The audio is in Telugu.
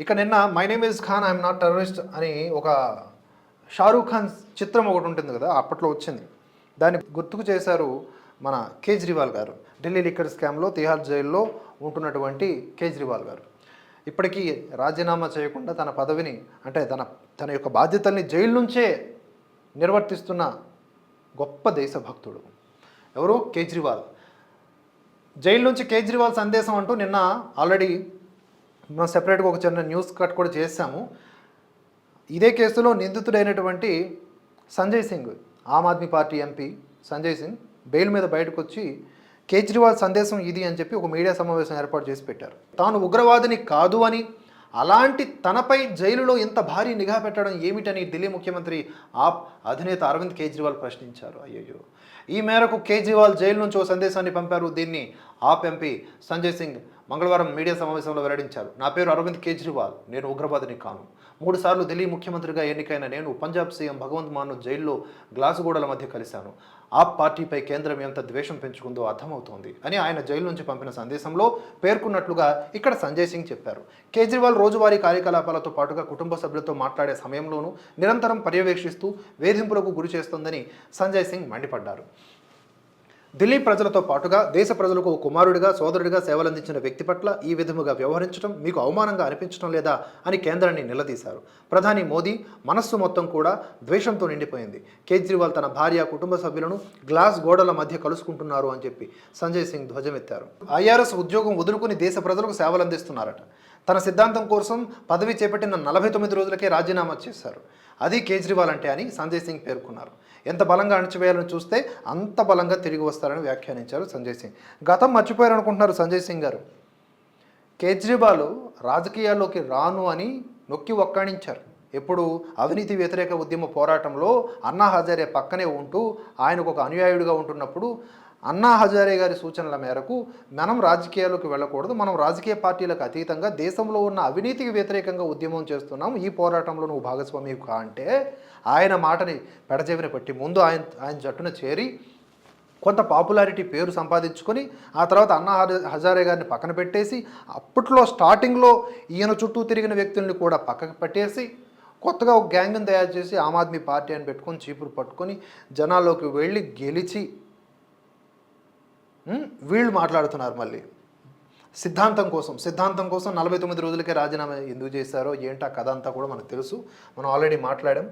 ఇక నిన్న my name is Khan I'm not terrorist అని ఒక షారూఖ్ ఖాన్ చిత్రం ఒకటి ఉంటుంది కదా అప్పట్లో వచ్చింది. దాన్ని గుర్తుకు చేశారు మన కేజ్రీవాల్ గారు. ఢిల్లీ లిక్కర్ స్కామ్లో తిహార్ జైల్లో ఉంటున్నటువంటి కేజ్రీవాల్ గారు. ఇప్పటికీ రాజీనామా చేయకుండా తన పదవిని అంటే తన తన యొక్క బాధ్యతల్ని జైలు నుంచే నిర్వర్తిస్తున్న గొప్ప దేశభక్తుడు. ఎవరు? కేజ్రీవాల్. జైలు నుంచి కేజ్రీవాల్ సందేశం అంటూ నిన్న ఆల్రెడీ మనం సెపరేట్గా ఒక చిన్న న్యూస్ కట్ కూడా చేశాము. ఇదే కేసులో నిందితుడైనటువంటి Sanjay Singh Aam Aadmi party MP Sanjay Singh bail మీద బయటకు వచ్చి కేజ్రీవాల్ సందేశం ఇది అని చెప్పి ఒక మీడియా సమావేశం ఏర్పాటు చేసి పెట్టారు. తాను ఉగ్రవాదిని కాదు అని అలాంటి తనపై జైలులో ఇంత భారీ నిఘా పెట్టడం ఏమిటని ఢిల్లీ ముఖ్యమంత్రి ఆప్ అధినేత అరవింద్ కేజ్రీవాల్ ప్రశ్నించారు. అయ్యయ్యో. ఈ మేరకు కేజ్రీవాల్ జైలు నుంచి ఓ సందేశాన్ని పంపారు దీన్ని ఆప్ ఎంపీ సంజయ్ సింగ్. మంగళవారం మీడియా సమావేశంలో వెల్లడించారు. నా పేరు అరవింద్ కేజ్రీవాల్. నేను ఉగ్రవాదిని కాను. మూడు సార్లు ఢిల్లీ ముఖ్యమంత్రిగా ఎన్నికైన నేను పంజాబ్ సీఎం భగవంత్ మాన్ను జైల్లో గ్లాసు గోడల మధ్య కలిశాను. ఆప్ పార్టీపై కేంద్రం ఎంత ద్వేషం పెంచుకుందో అర్థమవుతోంది అని ఆయన జైలు నుంచి పంపిన సందేశంలో పేర్కొన్నట్లుగా ఇక్కడ సంజయ్ సింగ్ చెప్పారు. కేజ్రీవాల్ రోజువారీ కార్యకలాపాలతో పాటుగా కుటుంబ సభ్యులతో మాట్లాడే సమయంలోనూ నిరంతరం పర్యవేక్షిస్తూ వేధింపులకు గురి చేస్తోందని సంజయ్ సింగ్ మండిపడ్డారు. ఢిల్లీ ప్రజలతో పాటుగా దేశ ప్రజలకు కుమారుడిగా సోదరుడిగా సేవలందించిన వ్యక్తి పట్ల ఈ విధముగా వ్యవహరించడం మీకు అవమానంగా అనిపించడం లేదా అని కేంద్రాన్ని నిలదీశారు. ప్రధాని మోదీ మనస్సు మొత్తం కూడా ద్వేషంతో నిండిపోయింది. కేజ్రీవాల్ తన భార్య కుటుంబ సభ్యులను గ్లాస్ గోడల మధ్య కలుసుకుంటున్నారు అని చెప్పి సంజయ్ సింగ్ ధ్వజమెత్తారు. ఐఆర్ఎస్ ఉద్యోగం వదులుకుని దేశ ప్రజలకు సేవలందిస్తున్నారట. తన సిద్ధాంతం కోసం పదవి చేపట్టిన నలభై తొమ్మిది రోజులకే రాజీనామా చేశారు. అది కేజ్రీవాల్ అంటే అని సంజయ్ సింగ్ పేర్కొన్నారు. ఎంత బలంగా అణచివేయాలని చూస్తే అంత బలంగా తిరిగి వస్తారని వ్యాఖ్యానించారు సంజయ్ సింగ్. గతం మర్చిపోయారు అనుకుంటున్నారు సంజయ్ సింగ్ గారు. కేజ్రీవాల్ రాజకీయాల్లోకి రాను అని నొక్కి ఒక్కాణించారు. ఎప్పుడు అవినీతి వ్యతిరేక ఉద్యమ పోరాటంలో అన్నా హజారే పక్కనే ఉంటూ ఆయనకు ఒక అనుయాయుడిగా ఉంటున్నప్పుడు అన్నా హజారే గారి సూచనల మేరకు మనం రాజకీయాల్లోకి వెళ్ళకూడదు మనం రాజకీయ పార్టీలకు అతీతంగా దేశంలో ఉన్న అవినీతికి వ్యతిరేకంగా ఉద్యమం చేస్తున్నాం. ఈ పోరాటంలో నువ్వు భాగస్వామి కా అంటే ఆయన మాటని పెడజేవిన పెట్టి ముందు ఆయన ఆయన జట్టున చేరి కొంత పాపులారిటీ పేరు సంపాదించుకొని ఆ తర్వాత అన్నా హజారే గారిని పక్కన పెట్టేసి అప్పట్లో స్టార్టింగ్లో ఈయన చుట్టూ తిరిగిన వ్యక్తుల్ని కూడా పక్కకు పెట్టేసి కొత్తగా ఒక గ్యాంగ్ని తయారు చేసి ఆమ్ ఆద్మీ పార్టీ అని పెట్టుకొని చీపురు పట్టుకొని జనాల్లోకి వెళ్ళి గెలిచి వీళ్ళు మాట్లాడుతున్నారు మళ్ళీ. సిద్ధాంతం కోసం సిద్ధాంతం కోసం నలభై తొమ్మిది రోజులకే రాజీనామా ఎందుకు చేశారో ఏంటో కథ అంతా కూడా మనకు తెలుసు. మనం ఆల్రెడీ మాట్లాడాం.